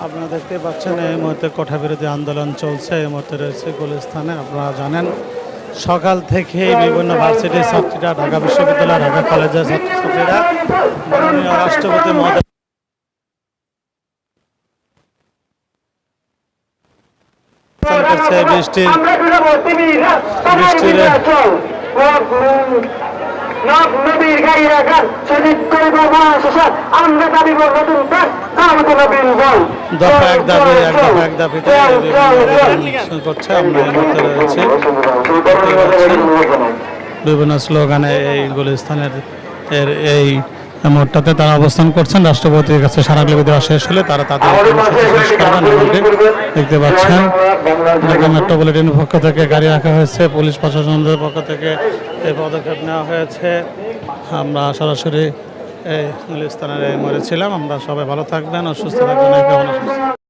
আপনারা দেখতে পাচ্ছেন এই মুহূর্তে কোঠা বিরোধী আন্দোলন চলছে এই মুহূর্তে রয়েছে গুলিস্তানে। আপনারা জানেন সকাল থেকে বিভিন্ন ভার্সিটির ছাত্রীরা ঢাকা বিশ্ববিদ্যালয় ঢাকা কলেজের ছাত্রছাত্রীরা মাননীয় রাষ্ট্রপতি মহোদয় বৃষ্টির আমরা বৃষ্টির আমরা দাবি করব দফা এক দাবি এক দফা এক বিভিন্ন করছে আমরা এই মুহূর্তে রয়েছে। বিভিন্ন স্লোগানে এই গুলিস্তানের এর এই মোড়টাতে তারা অবস্থান করছেন। রাষ্ট্রপতির কাছে সারাগ্রহী দেওয়া শেষ হলে তারা তাদের দেখতে পাচ্ছেন ঢাকা মেট্রো পলিটনের পক্ষ থেকে গাড়ি রাখা হয়েছে পুলিশ প্রশাসনের পক্ষ থেকে এই পদক্ষেপ নেওয়া হয়েছে। আমরা সরাসরি এই গুলিস্তানের মোড়ে ছিলাম আমরা সবাই ভালো থাকবেন অসুস্থ সুস্থ থাকবেন।